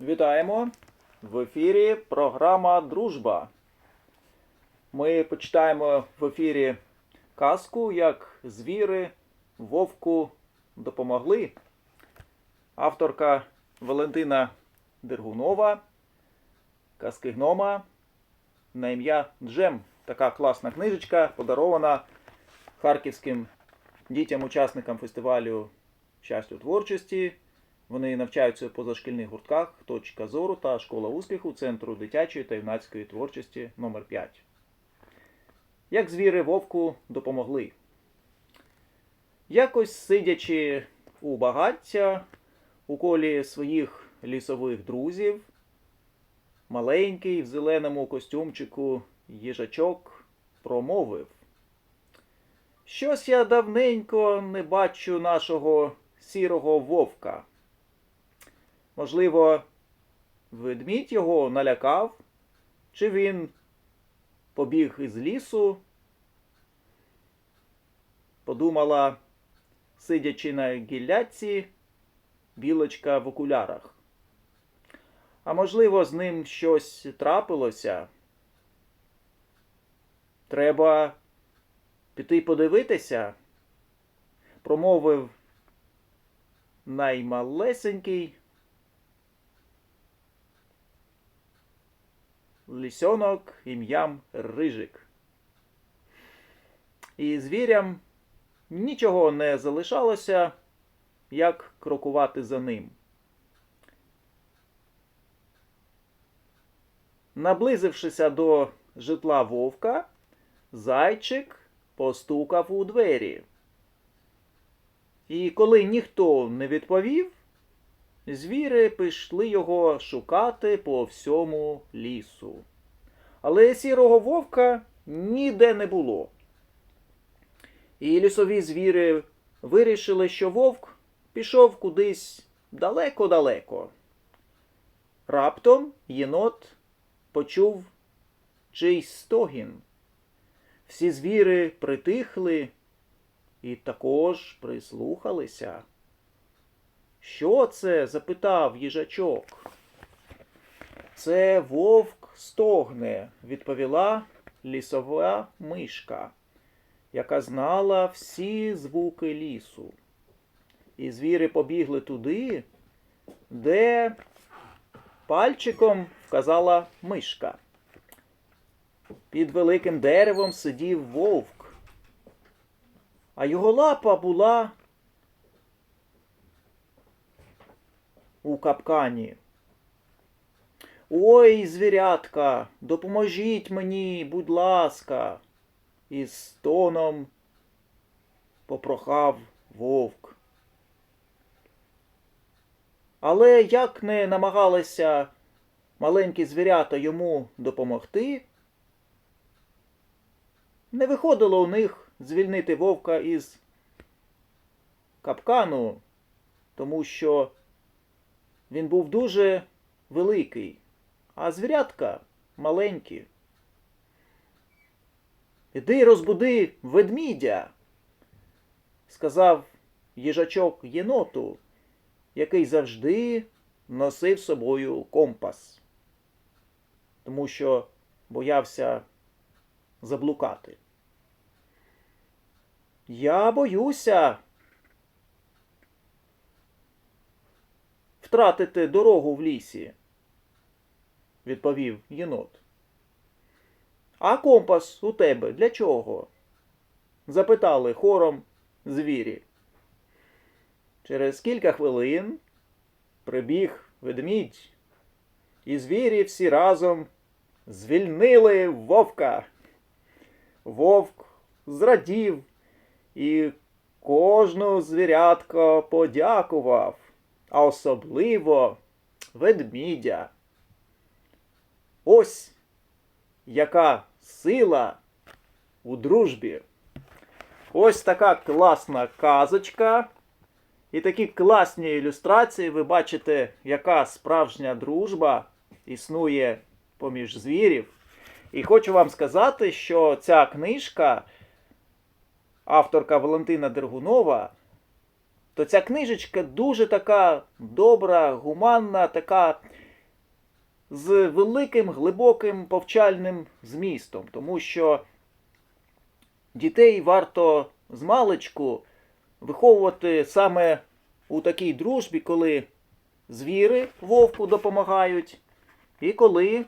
Вітаємо! В ефірі програма Дружба. Ми почитаємо в ефірі казку, як звіри вовку допомогли. Авторка Валентина Дергунова, казки гнома на ім'я Джем. Така класна книжечка, подарована харківським дітям-учасникам фестивалю щастя творчості. Вони навчаються у позашкільних гуртках Точка зору та школа успіху Центру дитячої та юнацької творчості номер 5 Як звіри вовку допомогли. Якось сидячи у багаття у колі своїх лісових друзів, маленький в зеленому костюмчику їжачок промовив. Щось я давненько не бачу нашого сірого вовка. Можливо, ведмідь його налякав, чи він побіг із лісу, подумала, сидячи на гілляці, білочка в окулярах. А можливо, з ним щось трапилося. Треба піти подивитися, промовив наймалесенький лисьонок ім'ям Рижик. І звірям нічого не залишалося, як крокувати за ним. Наблизившися до житла вовка, зайчик постукав у двері. І коли ніхто не відповів, звіри пішли його шукати по всьому лісу. Але сірого вовка ніде не було. І лісові звіри вирішили, що вовк пішов кудись далеко-далеко. Раптом єнот почув чийсь стогін. Всі звіри притихли і також прислухалися. Що це? запитав їжачок. Це вовк стогне, відповіла лісова мишка, яка знала всі звуки лісу. І звіри побігли туди, де пальчиком вказала мишка. Під великим деревом сидів вовк, а його лапа була у капкані. Ой, звірятка, допоможіть мені, будь ласка, із стоном попрохав вовк. Але як не намагалися маленькі звірята йому допомогти, не виходило у них звільнити вовка із капкану, тому що він був дуже великий, а звірятка маленькі. Іди розбуди ведмідя, сказав їжачок єноту, який завжди носив собою компас, тому що боявся заблукати. Я боюся втратити дорогу в лісі, відповів єнот. А компас у тебе для чого? запитали хором звірі. Через кілька хвилин прибіг ведмідь, і звірі всі разом звільнили вовка. Вовк зрадів і кожну звірятко подякував, а особливо ведмідя. Ось яка сила у дружбі. Ось така класна казочка. І такі класні ілюстрації. Ви бачите, яка справжня дружба існує поміж звірів. І хочу вам сказати, що ця книжка, авторка Валентина Дергунова, то ця книжечка дуже така добра, гуманна, така з великим глибоким повчальним змістом, тому що дітей варто з маличку виховувати саме у такій дружбі, коли звіри вовку допомагають, і коли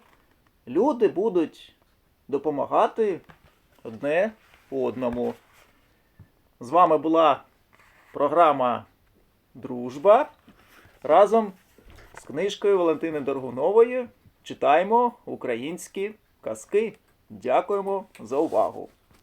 люди будуть допомагати одне одному. З вами була програма Дружба разом з книжкою Валентини Доргунової читаємо українські казки. Дякуємо за увагу!